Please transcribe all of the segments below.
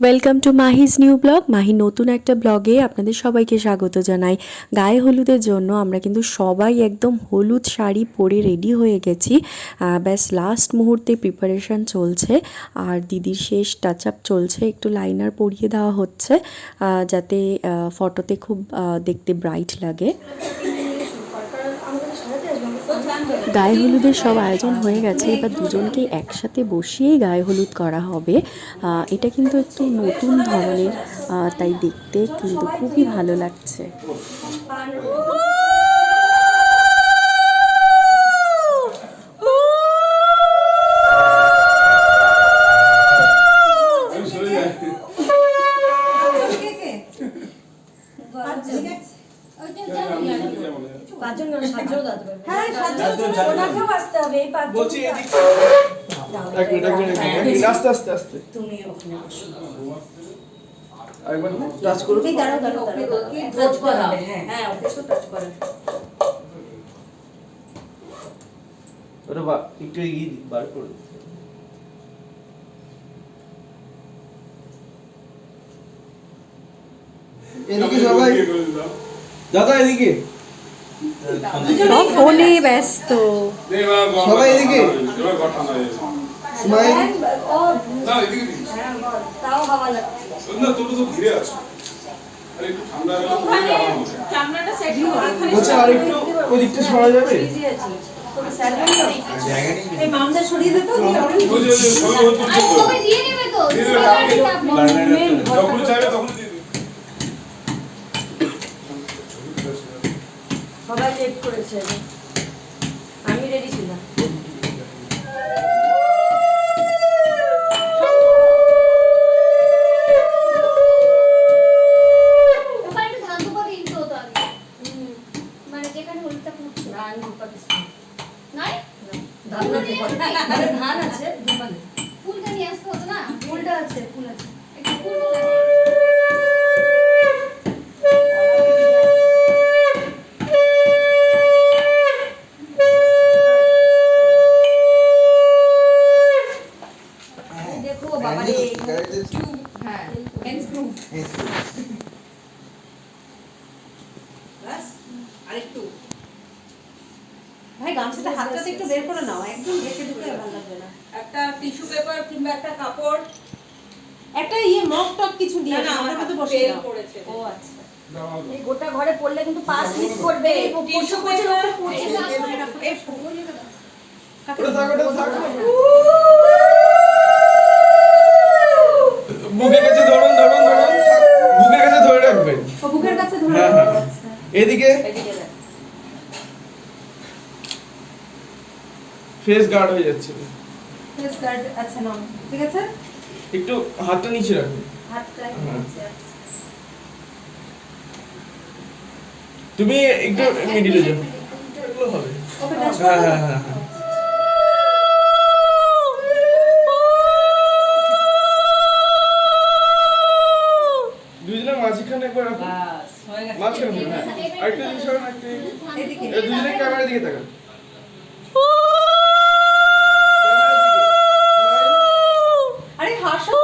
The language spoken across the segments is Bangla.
Welcome to Mahi's new blog Mahi নতুন একটা ব্লগে আপনাদের সবাইকে স্বাগত জানাই। গায়ে হলুদের জন্য আমরা কিন্তু সবাই একদম হলুদ শাড়ি পরে রেডি হয়ে গেছি। ব্যাস লাস্ট মুহূর্তে প্রিপারেশন চলছে। আর দিদির শেষ টাচ আপ চলছে। একটু লাইনার পরিয়ে দেওয়া হচ্ছে। যাতে ফটোতে খুব দেখতে ব্রাইট লাগে। গায়ে হলুদের সব আয়োজন হয়ে গেছে এবার দুজনকে একসাথে বসিয়েই গায়ে হলুদ করা হবে। আহ, এটা কিন্তু একটু নতুন ধরনের তাই দেখতে কিন্তু খুবই ভালো লাগছে। পাঁচজন কেন সাতজন দাঁড়াতে হ্যাঁ, সাতজন ওনাকেও আসতে হবে এই পাঁচজন বলছি এদিক এক মিনিট এক মিনিট আস্তে আস্তে আস্তে তুমি ওখানে বসো একবার টাচ করো তুমি দাঁড়াও দাঁড়াও টাচ করাবে হ্যাঁ হ্যাঁ ওকে টাচ করাবে ওটা বা একটু এগিয়ে বার করে এদিকে সবাই দাদা এদিকে। সব ফোনে ব্যস্ত। সবাই এদিকে। স্মাইল। হ্যাঁ লাগছে। বলছে আর একটু ওই দিকটা সরা যাবে? মামদা সরিয়ে দে তো দিয়ে আর ছবি দিয়ে নেবে তো যখন চাইবে তখন দিয়ে দিবে। সবাই লেট করেছে আমি রেডি ছিলাম ওখানে একটু ধান দুপা কিনতে হতো আগে মানে যেখানে হলুদটা ফুটছে না আমি পাকিস্তান নাই? ধান আছে। ফুলটা নিয়ে আসতে হতো না? ফুলটা আছে ফুল আছে। ফুল লাগে। হ্যাঁ হেন্স প্রুফ বাস আরেকটু ভাই গামছাটা হাতটাতে একটু বের করে নাও একদম ঢেকে ঢুকে ভালো লাগবে না একটা টিস্যু পেপার কিংবা একটা কাপড় একটা ইয়ে মগ টক কিছু দিয়ে না, না, আমার মতো বসে দাও। ও আচ্ছা এই গোটা ঘরে পড়লে কিন্তু পা স্লিপ করবে টিস্যু এই থাক থাক বুকের কাছে ধরুন ধরুন ধরুন। বুকের কাছে ধরে রাখবেন। বুকের কাছে ধরে হ্যাঁ হ্যাঁ। এদিকে? এদিকে ফেস গার্ড হয়ে যাচ্ছে। Face guard, আচ্ছা নাও ঠিক আছে? একটু হাতটা নিচে রাখুন। হাতটা হ্যাঁ। নিচে তুমি একটু মিডিলে যাও। হবে। ওকে হ্যাঁ হ্যাঁ হ্যাঁ। মাঝখানে একবার হয়ে গেছে। মাঝখানে হ্যাঁ। আরেকটু দিকে ক্যামেরার তাকান। আরে হাসো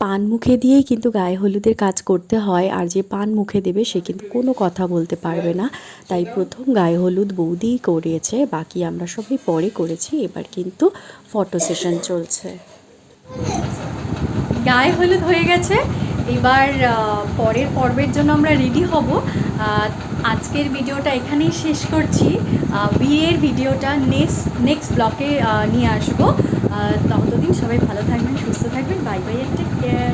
পান মুখে দিয়েই কিন্তু গায়ে হলুদের কাজ করতে হয় আর যে পান মুখে দেবে সে কিন্তু কোনো কথা বলতে পারবে না। তাই প্রথম গায়ে হলুদ বৌদিই করিয়েছে বাকি আমরা সবাই পরে করেছি এবার কিন্তু ফটো সেশন চলছে। গায়ে হলুদ হয়ে গেছে। এবার পরের পর্বের জন্য আমরা রেডি হব। আজকের ভিডিওটা এখানেই শেষ করছি। বিয়ের ভিডিওটা নেক্সট নেক্সট ব্লকে নিয়ে আসব। ততদিন সবাই ভালো থাকবেন, সুস্থ থাকবেন। Bye bye take care